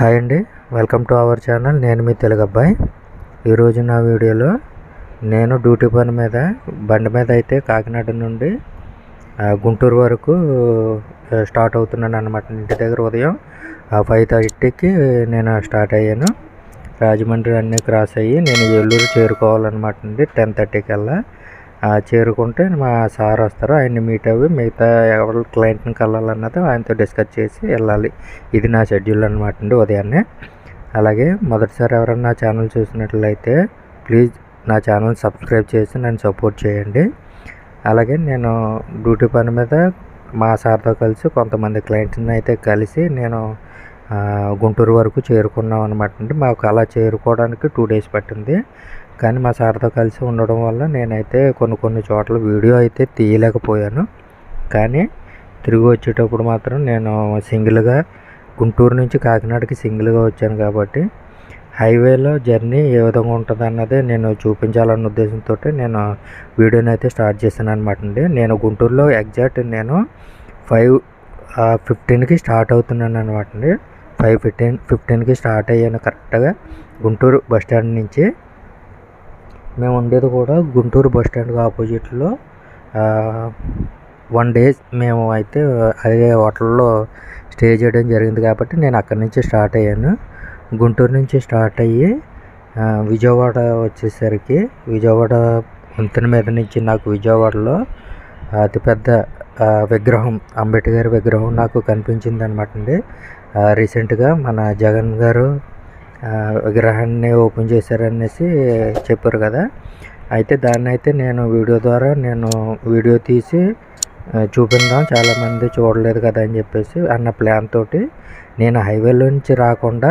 Hi అండి welcome to our channel. నేను మీ తెలుగు అబ్బాయి. ఈరోజు నా వీడియోలో నేను డ్యూటీ పని మీద బండి మీద అయితే కాకినాడ నుండి గుంటూరు వరకు స్టార్ట్ అవుతున్నాను అనమాట ఇంటి దగ్గర ఉదయం ఫైవ్ థర్టీకి నేను స్టార్ట్ అయ్యాను. రాజమండ్రి అన్నీ క్రాస్ అయ్యి నేను ఏలూరు చేరుకోవాలన్నమాట అండి. టెన్ థర్టీ కల్లా చేరుకుంటే మా సార్ వస్తారు. ఆయన్ని మీట్ అవ్వి మిగతా ఎవరు క్లయింట్ని కలవాలన్నది ఆయనతో డిస్కస్ చేసి వెళ్ళాలి. ఇది నా షెడ్యూల్ అనమాట అండి ఉదయాన్నే. అలాగే మొదటిసారి ఎవరైనా నా ఛానల్ చూసినట్లయితే ప్లీజ్ నా ఛానల్ సబ్స్క్రైబ్ చేసి నన్ను సపోర్ట్ చేయండి. అలాగే నేను డ్యూటీ పని మీద మా సార్తో కలిసి కొంతమంది క్లయింట్స్ని అయితే కలిసి నేను గుంటూరు వరకు చేరుకున్నాం అనమాట అండి. మాకు అలా చేరుకోవడానికి టూ డేస్ పట్టింది. కానీ మా సార్తో కలిసి ఉండడం వల్ల నేనైతే కొన్ని కొన్ని చోట్ల వీడియో అయితే తీయలేకపోయాను. కానీ తిరిగి వచ్చేటప్పుడు మాత్రం నేను సింగిల్గా గుంటూరు నుంచి కాకినాడకి సింగిల్గా వచ్చాను కాబట్టి హైవేలో జర్నీ ఏ విధంగా ఉంటుంది అన్నది నేను చూపించాలన్న ఉద్దేశంతో నేను వీడియోని అయితే స్టార్ట్ చేశాను అనమాట అండి. నేను గుంటూరులో ఎగ్జాక్ట్ నేను ఫైవ్ ఫిఫ్టీన్కి స్టార్ట్ అవుతున్నాను అనమాట అండి. ఫైవ్ ఫిఫ్టీన్ ఫిఫ్టీన్కి స్టార్ట్ అయ్యాను కరెక్ట్గా గుంటూరు బస్ స్టాండ్ నుంచి. మేము ఉండేది కూడా గుంటూరు బస్ స్టాండ్కి ఆపోజిట్లో. వన్ డే మేము అయితే అదే హోటల్లో స్టే చేయడం జరిగింది కాబట్టి నేను అక్కడి నుంచి స్టార్ట్ అయ్యాను. గుంటూరు నుంచి స్టార్ట్ అయ్యి విజయవాడ వచ్చేసరికి విజయవాడ వంతెన మీద నుంచి నాకు విజయవాడలో అతిపెద్ద విగ్రహం అంబేద్కర్ విగ్రహం నాకు కనిపించింది అనమాట అండి రీసెంట్గా మన జగన్ గారు విగ్రహాన్ని ఓపెన్ చేశారనేసి చెప్పారు కదా. అయితే దాన్ని అయితే నేను వీడియో ద్వారా నేను వీడియో తీసి చూపిందాం చాలామంది చూడలేదు కదా అని చెప్పేసి అన్న ప్లాన్ తోటి నేను హైవేలో నుంచి రాకుండా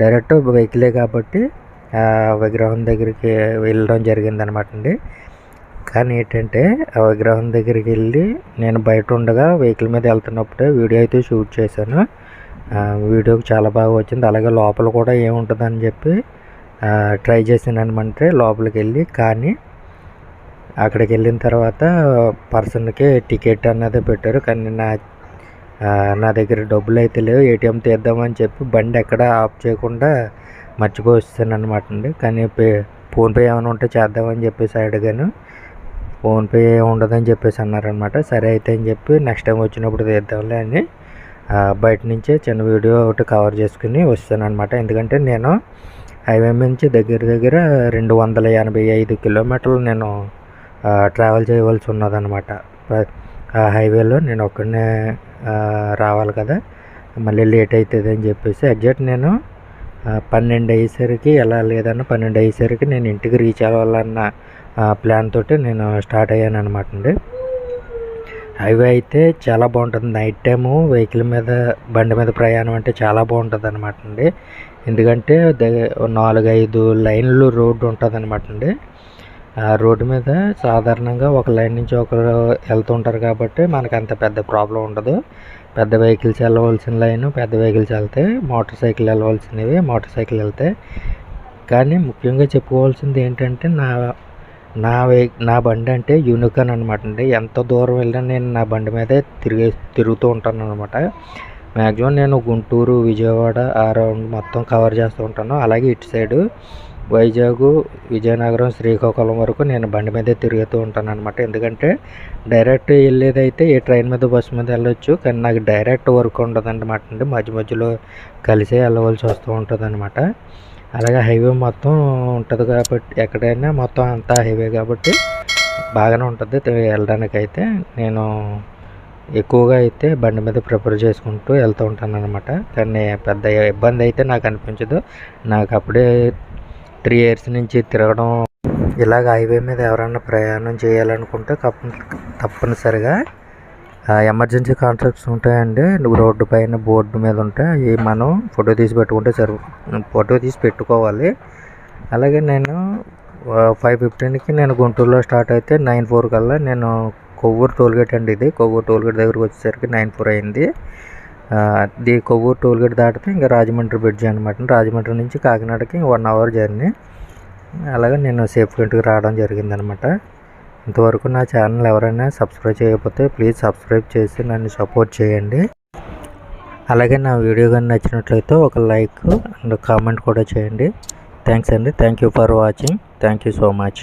డైరెక్ట్ వెహికలే కాబట్టి విగ్రహం దగ్గరికి వెళ్ళడం జరిగింది అనమాట అండి. కానీ ఏంటంటే ఆ విగ్రహం దగ్గరికి వెళ్ళి నేను బయట ఉండగా వెహికల్ మీద వెళ్తున్నప్పుడే వీడియో అయితే షూట్ చేశాను. వీడియోకి చాలా బాగా వచ్చింది. అలాగే లోపల కూడా ఏముంటుందని చెప్పి ట్రై చేశాను అనమాట లోపలికి వెళ్ళి కానీ అక్కడికి వెళ్ళిన తర్వాత పర్సన్కి టికెట్ అన్నది పెట్టారు. కానీ నా నా దగ్గర డబ్బులు అయితే లేవు. ఏటీఎం తీద్దామని చెప్పి బండి ఎక్కడ ఆఫ్ చేయకుండా మర్చిపోయి వస్తాను అనమాట అండి. కానీ పే ఫోన్పే ఏమైనా ఉంటే చేద్దామని చెప్పేసి అడిగాను. ఫోన్పే ఉండదని చెప్పేసి అన్నారనమాట సరే అయితే అని చెప్పి నెక్స్ట్ టైం వచ్చినప్పుడు తీద్దాంలే అని బయట నుంచే చిన్న వీడియో ఒకటి కవర్ చేసుకుని వస్తాను అనమాట ఎందుకంటే నేను హైవే నుంచి దగ్గర దగ్గర రెండు వందల ఎనభై ఐదు కిలోమీటర్లు నేను ట్రావెల్ చేయవలసి ఉన్నదనమాట ఆ హైవేలో నేను ఒక్కడనే రావాలి కదా మళ్ళీ లేట్ అవుతుంది అని చెప్పేసి ఎగ్జాక్ట్ నేను పన్నెండు అయ్యేసరికి ఎలా లేదన్న పన్నెండు అయ్యేసరికి నేను ఇంటికి రీచ్ అవ్వాలన్న ప్లాన్ తోటి నేను స్టార్ట్ అయ్యాను అనమాట అండి. హైవే అయితే చాలా బాగుంటుంది. నైట్ టైము వెహికల్ మీద బండి మీద ప్రయాణం అంటే చాలా బాగుంటుంది అనమాట అండి. ఎందుకంటే నాలుగు ఐదు లైన్లు రోడ్డు ఉంటుంది అనమాట అండి. ఆ రోడ్డు మీద సాధారణంగా ఒక లైన్ నుంచి ఒకరు వెళ్తుంటారు కాబట్టి మనకు అంత పెద్ద ప్రాబ్లం ఉండదు. పెద్ద వెహికల్స్ వెళ్ళవలసిన లైన్ పెద్ద వెహికల్స్ వెళ్తాయి మోటార్ సైకిల్ వెళ్ళవలసినవి మోటార్ సైకిల్ వెళ్తాయి కానీ ముఖ్యంగా చెప్పుకోవాల్సింది ఏంటంటే నా నా వే నా బండి అంటే యూనికాన్ అనమాట అండి. ఎంత దూరం వెళ్ళినా నేను నా బండి మీదే తిరిగే తిరుగుతూ ఉంటాను అనమాట మ్యాక్సిమం నేను గుంటూరు విజయవాడ ఆ రౌండ్ మొత్తం కవర్ చేస్తూ ఉంటాను. అలాగే ఇటు సైడు వైజాగ్ విజయనగరం శ్రీకాకుళం వరకు నేను బండి మీదే తిరుగుతూ ఉంటాను అనమాట ఎందుకంటే డైరెక్ట్ వెళ్ళేదైతే ఏ ట్రైన్ మీద బస్సు మీద వెళ్ళొచ్చు. కానీ నాకు డైరెక్ట్ వర్క్ ఉండదు అనమాట అండి. మధ్య మధ్యలో కలిసే వెళ్ళవలసి వస్తూ ఉంటుంది అనమాట అలాగే హైవే మొత్తం ఉంటుంది కాబట్టి ఎక్కడైనా మొత్తం అంతా హైవే కాబట్టి బాగానే ఉంటుంది. వెళ్ళడానికి అయితే నేను ఎక్కువగా అయితే బండి మీద ప్రిపేర్ చేసుకుంటూ వెళ్తూ ఉంటాను అనమాట కానీ పెద్ద ఇబ్బంది అయితే నాకు అనిపించదు. నాకు అప్పుడే త్రీ ఇయర్స్ నుంచి తిరగడం ఇలాగ హైవే మీద ఎవరైనా ప్రయాణం చేయాలనుకుంటే కప్ప తప్పనిసరిగా ఎమర్జెన్సీ కాంట్రాక్ట్స్ ఉంటాయండి. నువ్వు రోడ్డు పైన బోర్డు మీద ఉంటాయి అవి మనం ఫోటో తీసి పెట్టుకుంటే సరి ఫోటో తీసి పెట్టుకోవాలి. అలాగే నేను ఫైవ్ ఫిఫ్టీన్కి నేను గుంటూరులో స్టార్ట్ అయితే నైన్ ఫోర్ కల్లా నేను కొవ్వూరు టోల్గేట్ అండి ఇది. కొవ్వూరు టోల్గేట్ దగ్గరకు వచ్చేసరికి నైన్ ఫోర్ అయింది. ది ఇది కొవ్వూరు టోల్గేట్ దాటితే ఇంకా రాజమండ్రి బ్రిడ్జ్ అనమాట రాజమండ్రి నుంచి కాకినాడకి వన్ అవర్ జర్నీ. అలాగే నేను సేఫ్ ఇంటికి రావడం జరిగిందనమాట ఇంతవరకు నా ఛానల్ ఎవరైనా సబ్స్క్రైబ్ చేయకపోతే ప్లీజ్ సబ్స్క్రైబ్ చేసి నన్ను సపోర్ట్ చేయండి. అలాగే నా వీడియో కానీ నచ్చినట్లయితే ఒక లైక్ అండ్ కామెంట్ కూడా చేయండి. థ్యాంక్స్ అండి. Thank you for watching. Thank you so much.